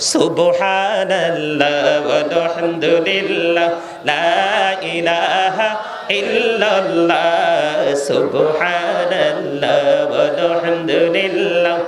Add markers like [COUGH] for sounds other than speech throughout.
সুবহানাল্লাহ আলহামদুলিল্লাহ লা ইলাহা ইল্লাল্লাহ সুবহানাল্লাহ আলহামদুলিল্লাহ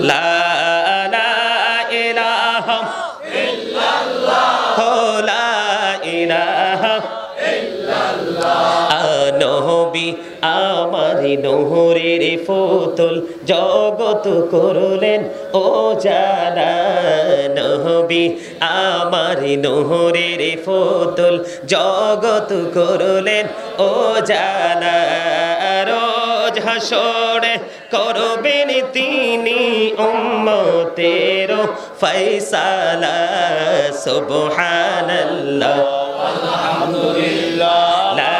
লা লা ইলাহা হো লা ইলাহা নবী আমার নহরের ফুতুল জগত করলেন ও জানা নবী আমার নহরের ফুতুল জগত করলেন ও জানা রোজ হাসরে করবেন তিনি উম্মতের ফৈসালা সুবহানাল্লাহ। لا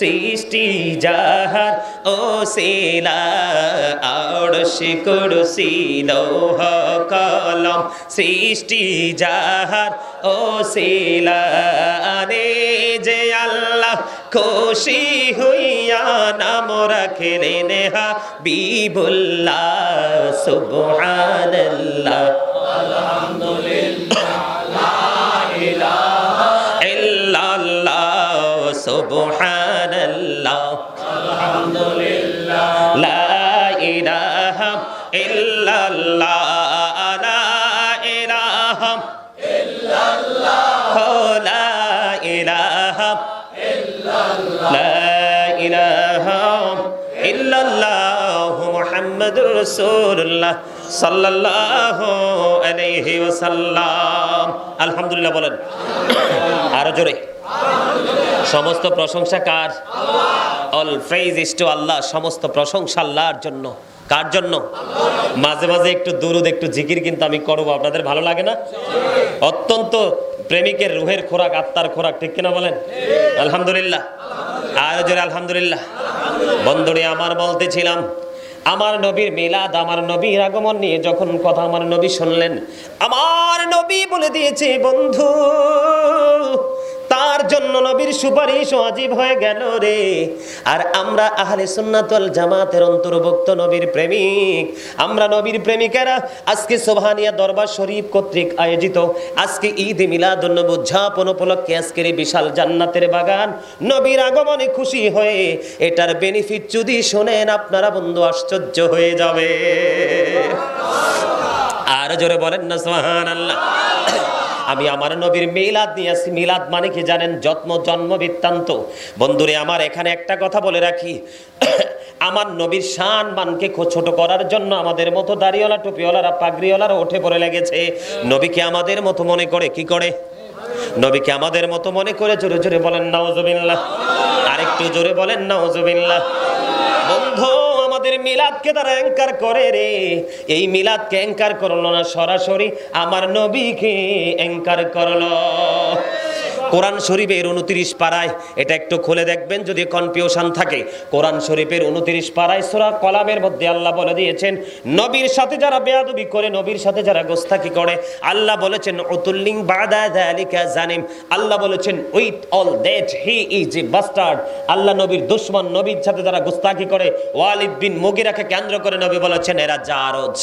সৃষ্টি যাহার ও শিলা আড়শি কুরসি লৌহ কলম। সৃষ্টি যাহার ও শিলা রে যে আল্লাহ খুশি হইয়া নাম রাখলেন হা বিবুল্লাহ, সুবহানাল্লাহ। সুবহানাল্লাহ। লা ইলাহা ইল্লাল্লাহ লা ইলাহা ইল্লাল্লাহ লা ইলাহা লা ইলাহা ইল্লাল্লাহ মুহাম্মাদুর রাসূলুল্লাহ সাল্লাল্লাহু আলাইহি ওয়াসাল্লাম। আলহামদুলিল্লাহ বলেন। আরও জোরে। সমস্ত প্রশংসা কার? All praise is to Allah সমস্ত প্রশংসা আল্লাহর জন্য। কার জন্য? মাঝে মাঝে একটু দুরুদ, একটু জিকির কিন্তু আমি করব। আপনাদের ভালো লাগে না? অত্যন্ত প্রেমিকের রুহের খোরাক, আত্মার খোরাক, ঠিক কিনা বলেন? আলহামদুলিল্লাহ। আরও জোরে আলহামদুলিল্লাহ। বন্ধুরে, আমার বলতেছিলাম, আমার নবীর মিলাদ, আমার নবীর আগমন নিয়ে যখন কথা আমার নবী শুনলেন, আমার নবী বলে দিয়েছে, বন্ধু তার জন্য নবীর সুপারিশ অজীব হয়ে গেল রে। আর আমরা আহলে সুন্নাতুল জামাতের অন্তর্ভুক্ত নবীর প্রেমিক। আমরা নবীর প্রেমিকেরা আজকে সোভানিয়া দরবার শরীফ কর্তৃক আয়োজিত আজকে ঈদ মিলাদুন্নবী উদযাপন উপলক্ষে আজকের বিশাল জান্নাতের বাগান নবীর আগমনে খুশি হয়ে এটার বেনিফিট যদি শোনেন আপনারা বন্ধু আশ্চর্য হয়ে যাবে। আর জোরে বলেন না সোহান আল্লাহ আমি আমার নবীর মিলাদ নিয়ে আসি মিলাদ মানে কি জানেন? যত্ন, জন্ম, বৃত্তান্ত। বন্ধুরে, আমার এখানে একটা কথা বলে রাখি। [COUGHS] আমার নবীর শান মানকে ছোট করার জন্য আমাদের মতো দাড়িওয়ালা, টুপিওয়ালারা, পাগড়িওয়ালারা উঠে পড়ে লেগেছে। নবীকে আমাদের মতো মনে করে? কি করে? নবীকে আমাদের মতো মনে করে? জোরে জোরে বলেন, নাউজুবিল্লাহ। আরেকটু জোরে বলেন, নাউজুবিল্লাহ। বন্ধু আমাদের মিলাদকে তারা অ্যাঙ্কার করে রে। এই মিলাদকে অ্যাঙ্কার করল না, সরাসরি আমার নবীকে অ্যাঙ্কার করল। কোরআন শরীফের উনত্রিশ পাড়ায়, এটা একটু খুলে দেখবেন যদি কনফিউশন থাকে। কোরআন শরীফের উনত্রিশ পাড়ায় সোরা কলামের মধ্যে আল্লাহ বলে দিয়েছেন, নবীর সাথে যারা বেয়াদবি করে, নবীর সাথে যারা গোস্তাকি করে, আল্লাহ বলেছেন অতুল্লিং বাদা জানিম। আল্লাহ বলেছেন, with all that he is a bastard. আল্লাহ নবীর দুশ্মন নবীর সাথে যারা গোস্তাকি করে, ওয়ালিদ বিন মুগিরাকে কেন্দ্র করে নবী বলেছেন, এরা জারজ।